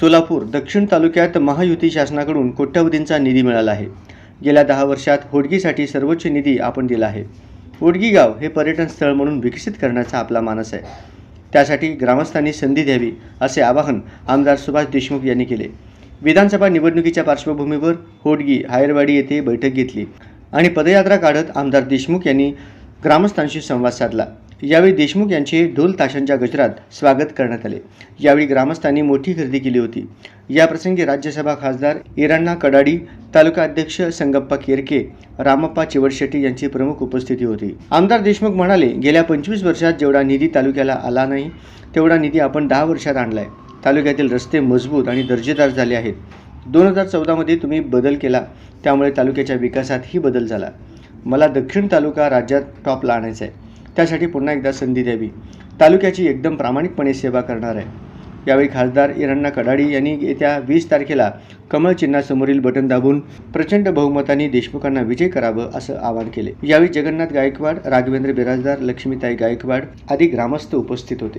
सोलापूर दक्षिण तालुक्यात महायुती शासनाकडून कोट्यवधींचा निधी मिळाला आहे. गेल्या दहा वर्षात होडगीसाठी सर्वोच्च निधी आपण दिला आहे. होडगी गाव हे पर्यटन स्थळ म्हणून विकसित करण्याचा आपला मानस आहे. त्यासाठी ग्रामस्थांनी संधी द्यावी असे आवाहन आमदार सुभाष देशमुख यांनी केले. विधानसभा निवडणुकीच्या पार्श्वभूमीवर होडगी हायरवाडी येथे बैठक घेतली आणि पदयात्रा काढत आमदार देशमुख यांनी ग्रामस्थांशी संवाद साधला. यावेळी देशमुख यांचे ढोल ताशांच्या गजरात स्वागत करण्यात आले. यावेळी ग्रामस्थांनी मोठी गर्दी केली होती. याप्रसंगी राज्यसभा खासदार इराण्णा कडाडी तालुका अध्यक्ष संगप्पा केरके रामप्पा चिवडशेट्टी यांची प्रमुख उपस्थिती होती. आमदार देशमुख म्हणाले गेल्या पंचवीस वर्षात जेवढा निधी तालुक्याला आला नाही तेवढा निधी आपण दहा वर्षात आणलाय. तालुक्यातील रस्ते मजबूत आणि दर्जेदार झाले आहेत. दोन हजार चौदामध्ये तुम्ही बदल केला त्यामुळे तालुक्याच्या विकासातही बदल झाला. मला दक्षिण तालुका राज्यात टॉपला आणायचा आहे त्यासाठी पुन्हा एकदा संधी द्यावी. तालुक्याची एकदम प्रामाणिकपणे सेवा करणार आहे. यावेळी खासदार इरण्णा कडाडी यांनी येत्या वीस तारखेला कमळ चिन्हासमोरील बटन दाबून प्रचंड बहुमताने देशमुखांना विजय करावं असं आवाहन केले. यावेळी जगन्नाथ गायकवाड राघवेंद्र बिराजदार लक्ष्मीताई गायकवाड आदी ग्रामस्थ उपस्थित होते.